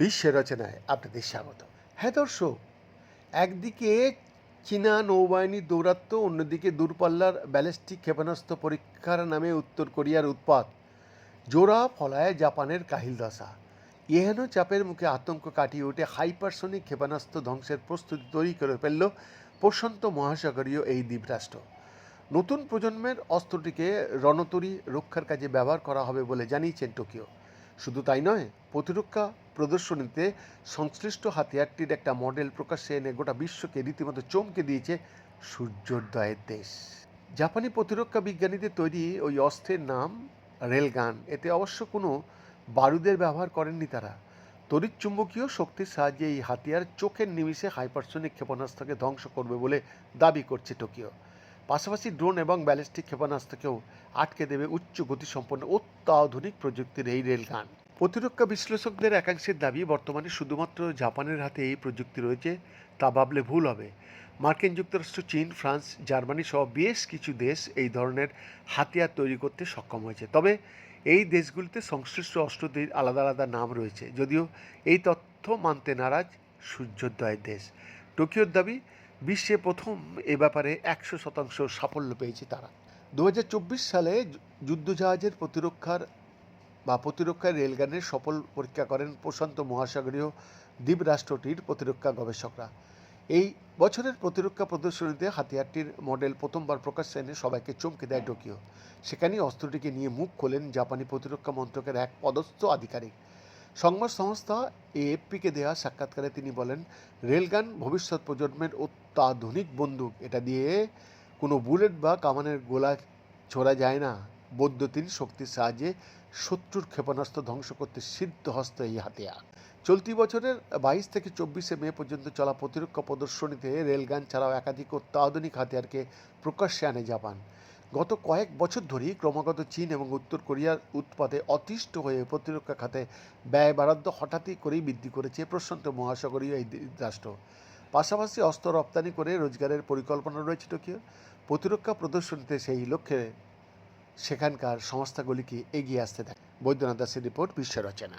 বিশ্ব রচনায় আপনাদের স্বাগত হ্যাঁ দর্শক, একদিকে চীনা নৌবাহিনীর দৌরাত্ম্য অন্যদিকে দূরপাল্লার ব্যালিস্টিক ক্ষেপণাস্ত্র পরীক্ষার নামে উত্তর কোরিয়ার উৎপাত। জোড়া ফলায় জাপানের কাহিল দশা। এহেন চাপের মুখে আতঙ্ক কাটিয়ে উঠে হাইপারসনিক ক্ষেপণাস্ত্র ধ্বংসের প্রস্তুতি তৈরি করে ফেলল প্রশান্ত মহাসাগরীয় এই দ্বীপরাষ্ট্র। নতুন প্রজন্মের অস্ত্রটিকে রণতরী রক্ষার কাজে ব্যবহার করা হবে বলে জানিয়েছেন টোকিও। শুধু তাই নয়, প্রতিরক্ষা প্রদর্শনীতে সংশ্লিষ্ট হাতিয়ারটির একটা মডেল প্রকাশ্যে এনে গোটা বিশ্বকে রীতিমতো চমকে দিয়েছে সূর্যোদয়ের দেশ। জাপানি প্রতিরক্ষা বিজ্ঞানীদের তৈরি ওই অস্ত্রের নাম রেলগান। এতে অবশ্য কোনো বারুদের ব্যবহার করেননি তারা। তড়িৎচুম্বকীয় শক্তির সাহায্যে এই হাতিয়ার চোখের নিমিষে হাইপারসনিক ক্ষেপণাস্ত্রকে ধ্বংস করবে বলে দাবি করছে টোকিও। পাশাপাশি ড্রোন এবং ব্যালিস্টিক ক্ষেপণাস্ত্রকেও আটকে দেবে উচ্চ গতিসম্পন্ন অত্যাধুনিক প্রযুক্তির এই রেলগান। প্রতিরক্ষা বিশ্লেষকদের একাংশের দাবি, বর্তমানে শুধুমাত্র জাপানের হাতে এই প্রযুক্তি রয়েছে, তা ভাবলে ভুল হবে। মার্কিন যুক্তরাষ্ট্র, চীন, ফ্রান্স, জার্মানি সহ বেশ কিছু দেশ এই ধরনের হাতিয়ার তৈরি করতে সক্ষম হয়েছে। তবে এই দেশগুলিতে সংশ্লিষ্ট অস্ত্রটির আলাদা আলাদা নাম রয়েছে, যদিও এই তথ্য মানতে নারাজ সূর্যোদয়ের দেশ। টোকিওর দাবি বিশ্বে প্রথম এ ব্যাপারে একশো শতাংশ সাফল্য পেয়েছে তারা। দু হাজার চব্বিশ সালে যুদ্ধজাহাজের প্রতিরক্ষার বা প্রতিরক্ষার রেলগানের সফল পরীক্ষা করেন প্রশান্ত মহাসাগরীয় দ্বীপরাষ্ট্রটির প্রতিরক্ষা গবেষকরা। এই বছরের প্রতিরক্ষা প্রদর্শনীতে হাতিয়ারটির মডেল প্রথমবার প্রকাশ্যে এনে সবাইকে চমকে দেয় টোকিও। সেখানেই অস্ত্রটিকে নিয়ে মুখ খোলেন জাপানি প্রতিরক্ষা মন্ত্রকের এক পদস্থ আধিকারিক। সংবাদ সংস্থা এএফপিকে দেওয়া সাক্ষাৎকারে তিনি বলেন, রেলগান ভবিষ্যৎ প্রজন্মের অত্যাধুনিক বন্দুক। এটা দিয়ে কোনো বুলেট বা কামানের গোলা ছোড়া যায় না। বৈদ্যুতিন শক্তির সাহায্যে শত্রুর ক্ষেপণাস্ত্র ধ্বংস করতে সিদ্ধ হস্ত এই হাতিয়ার। চলতি বছরের বাইশ থেকে চব্বিশে মে পর্যন্ত চলা প্রতিরক্ষা প্রদর্শনীতে রেলগান ছাড়াও একাধিক অত্যাধুনিক হাতিয়ারকে প্রকাশ্যে আনে জাপান। গত কয়েক বছর ধরেই ক্রমাগত চীন এবং উত্তর কোরিয়ার উৎপাদে অতিষ্ঠ হয়ে প্রতিরক্ষা খাতে ব্যয় বরাদ্দ হঠাৎই করেই বৃদ্ধি করেছে প্রশান্ত মহাসাগরীয় এই রাষ্ট্র পাশাপাশি অস্ত্র রপ্তানি করে রোজগারের পরিকল্পনা রয়েছে টোকিও। প্রতিরক্ষা প্রদর্শনীতে সেই লক্ষ্যে সেখানকার সংস্থাগুলিকে এগিয়ে আসতে দেয় বৈদ্যনাথ দাসের রিপোর্ট বিশ্ব রচনা।